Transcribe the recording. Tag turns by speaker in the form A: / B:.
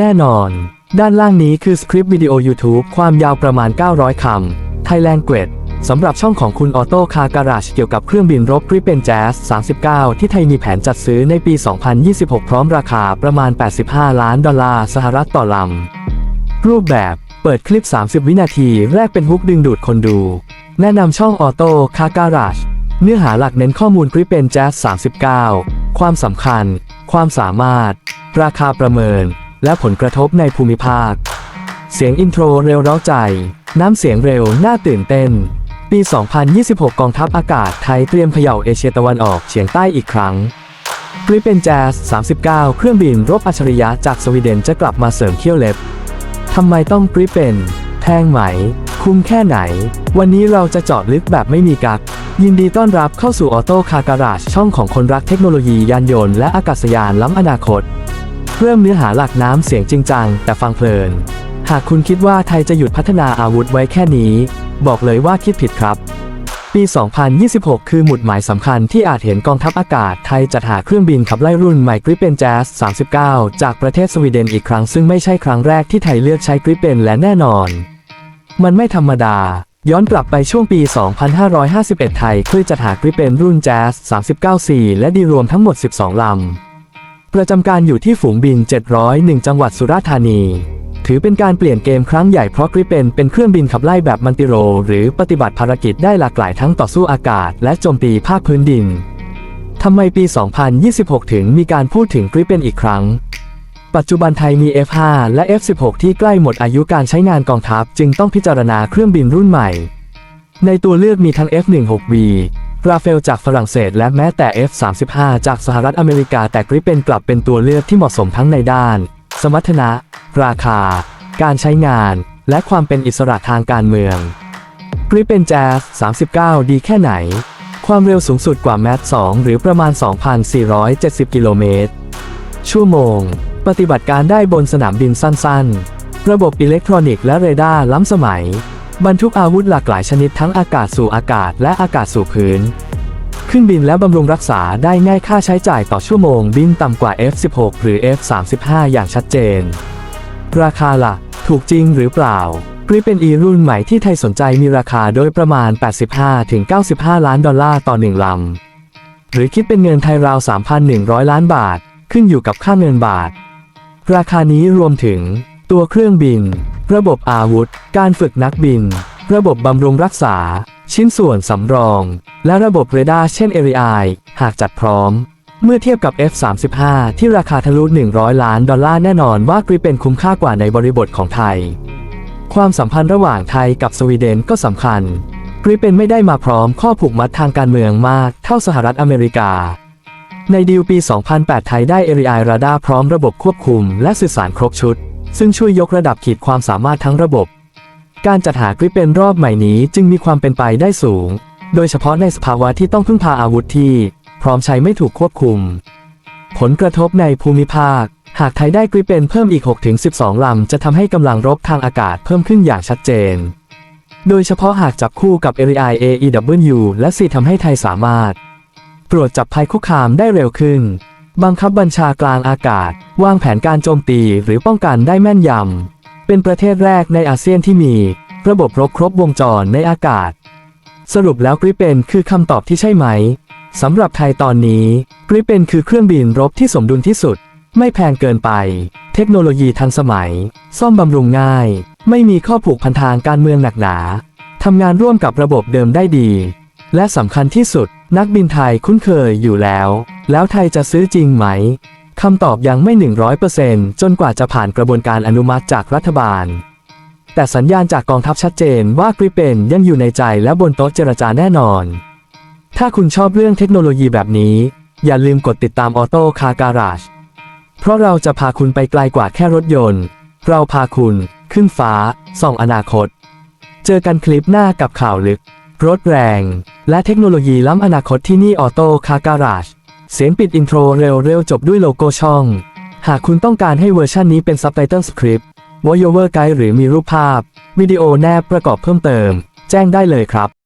A: แน่นอน ด้านล่างนี้คือสคริปต์วิดีโอ YouTube ความยาวประมาณ 900 คำ Thailand g r a d สำหรับช่องของคุณออโต้คาการาชเกี่ยวกับเครื่องบินรบ Gripen Jazz 39 ที่ไทยมีแผนจัดซื้อในปี 2026 พร้อมราคาประมาณ 85 ล้านดอลลาร์สหรัฐต่อลำ รูปแบบเปิดคลิป 30 วินาทีแรกเป็นฮุกดึงดูดคนดู แนะนำช่องออโต้คาการาชเนื้อหาหลักเน้นข้อมูล Gripen Jazz 39 ความสำคัญ ความสามารถ ราคาประเมิน และผลกระทบในภูมิภาค เสียงอินโทรเร็วเร้าใจ น้ำเสียงเร็วน่าตื่นเต้น ปี 2026 กองทัพอากาศไทยเตรียมเขย่าเอเชียตะวันออกเฉียงใต้อีกครั้งกริเป็นแจ๊ส39 เครื่องบินรบอัจฉริยะจากสวีเดนจะกลับมาเสริมเขี้ยวเล็บทำไมต้องกริเป็นแพงไหม คุ้มแค่ไหน วันนี้เราจะเจาะลึกแบบไม่มีกัก ยินดีต้อนรับเข้าสู่ออโต้คาการาชช่องของคนรักเทคโนโลยียานยนต์และอากาศยานล้ำอนาคต เริ่มเนื้อหาหลักน้ำเสียงจริงจังแต่ฟังเพลิน หากคุณคิดว่าไทยจะหยุดพัฒนาอาวุธไว้แค่นี้ บอกเลยว่าคิดผิดครับ ปี 2026 คือหมุดหมายสำคัญที่อาจเห็นกองทัพอากาศไทยจัดหาเครื่องบินขับไล่รุ่นใหม่กริปเปนแจส39 จากประเทศสวีเดนอีกครั้งซึ่งไม่ใช่ครั้งแรกที่ไทยเลือกใช้กริปเปนและแน่นอน มันไม่ธรรมดาย้อนกลับไปช่วงปี 2551 ไทยเคยจัดหากริปเปนรุ่นแจ๊ส39 4และดีรวมทั้งหมด 12 ลำ ประจำการอยู่ที่ฝูงบิน 701 จังหวัดสุราษฎร์ธานี ถือเป็นการเปลี่ยนเกมครั้งใหญ่เพราะกริปเปนเป็นเครื่องบินขับไล่แบบมันติโร หรือปฏิบัติภารกิจได้หลากหลายทั้งต่อสู้อากาศ และโจมตีภาคพื้นดินทำไมปี 2026 ถึงมีการพูดถึงกริปเปนอีกครั้ง ปัจจุบันไทยมี F5 และ F16 ที่ใกล้หมดอายุการใช้งานกองทัพ จึงต้องพิจารณาเครื่องบินรุ่นใหม่ ในตัวเลือกมีทั้ง F16V ราเฟลจากฝรั่งเศสและแม้แต่ F35 จากสหรัฐอเมริกาแต่กริปเป็นกลับเป็นตัวเลือกที่เหมาะสมทั้งในด้าน สมรรถนะ ราคา การใช้งาน และความเป็นอิสระทางการเมือง กริปเปนแจ๊ส39 ดีแค่ไหน ความเร็วสูงสุดกว่าแมท2หรือประมาณ 2,470 กิโลเมตร ชั่วโมง ปฏิบัติการได้บนสนามบินสั้น ๆ ระบบอิเล็กทรอนิกส์และเรดาร์ล้ำสมัย บรรทุกอาวุธหลากหลายชนิดทั้งอากาศสู่อากาศและอากาศสู่พื้น ขึ้นบินและบำรุงรักษาได้ง่ายค่าใช้จ่ายต่อชั่วโมงบินต่ำกว่า F16 หรือ F35 อย่างชัดเจน ราคาล่ะ ถูกจริงหรือเปล่ากริเป็นอีรุ่นใหม่ที่ไทยสนใจมีราคาโดยประมาณ 85-95 ล้านดอลลาร์ต่อหนึ่งลำ หรือคิดเป็นเงินไทยราว 3,100 ล้านบาท ขึ้นอยู่กับค่าเงินบาท ราคานี้รวมถึงตัวเครื่องบิน ระบบอาวุธ การฝึกนักบิน ระบบบำรุงรักษา ชิ้นส่วนสำรอง และระบบเรดาร์เช่น ARI หากจัดพร้อม เมื่อเทียบกับ F35 ที่ราคาทะลุ 100 ล้านดอลลาร์แน่นอนว่ากริเป็นคุ้มค่ากว่าในบริบทของไทย ความสัมพันธ์ระหว่างไทยกับสวีเดนก็สำคัญกริเป็นไม่ได้มาพร้อมข้อผูกมัดทางการเมืองมากเท่าสหรัฐอเมริกา ในดีลปี 2008 ไทยได้ ARI ราดาร์พร้อมระบบควบคุมและสื่อสารครบชุด ซึ่งช่วยยกระดับขีดความสามารถทั้งระบบ การจัดหากริปเป็นรอบใหม่นี้จึงมีความเป็นไปได้สูง โดยเฉพาะในสภาวะที่ต้องพึ่งพาอาวุธที่ พร้อมใช้ไม่ถูกควบคุม ผลกระทบในภูมิภาค หากไทยได้กริปเป็นเพิ่มอีก 6-12 ลำ จะทำให้กำลังรบทางอากาศเพิ่มขึ้นอย่างชัดเจน โดยเฉพาะหากจับคู่กับ ARI AEW และ C ทำให้ไทยสามารถ ตรวจจับภัยคุกคามได้เร็วขึ้น บังคับบัญชากลางอากาศ วางแผนการโจมตีหรือป้องกันได้แม่นยำ เป็นประเทศแรกในอาเซียนที่มี ระบบรบครบวงจรในอากาศ สรุปแล้วกริปเป็นคือคำตอบที่ใช่ไหมสำหรับไทยตอนนี้กริปเป็นคือเครื่องบินรบที่สมดุลที่สุด ไม่แพงเกินไป เทคโนโลยีทันสมัย ซ่อมบำรุงง่าย ไม่มีข้อผูกพันทางการเมืองหนักหนาทำงานร่วมกับระบบเดิมได้ดี และสำคัญที่สุด นักบินไทยคุ้นเคยอยู่แล้ว แล้วไทยจะซื้อจริงไหมคำตอบยังไม่ 100%จนกว่าจะผ่านกระบวนการอนุมัติจากรัฐบาล แต่สัญญาณจากกองทัพชัดเจนว่ากริเปนยังอยู่ในใจและบนโต๊ะเจรจาแน่นอน ถ้าคุณชอบเรื่องเทคโนโลยีแบบนี้ อย่าลืมกดติดตามออโต้คาการาชเพราะเราจะพาคุณไปไกลกว่าแค่รถยนต์ เราพาคุณขึ้นฟ้าส่องอนาคต เจอกันคลิปหน้ากับข่าวลึก รถแรง และเทคโนโลยีล้ำอนาคตที่นี่ออโต้คาการาชเสียงปิดอินโทรเร็วๆ จบด้วยโลโก้ช่อง หากคุณต้องการให้เวอร์ชันนี้เป็นซับไตเติลสคริปต์วอยเวอร์ไกด์หรือมีรูปภาพ วิดีโอแนบประกอบเพิ่มเติม แจ้งได้เลยครับ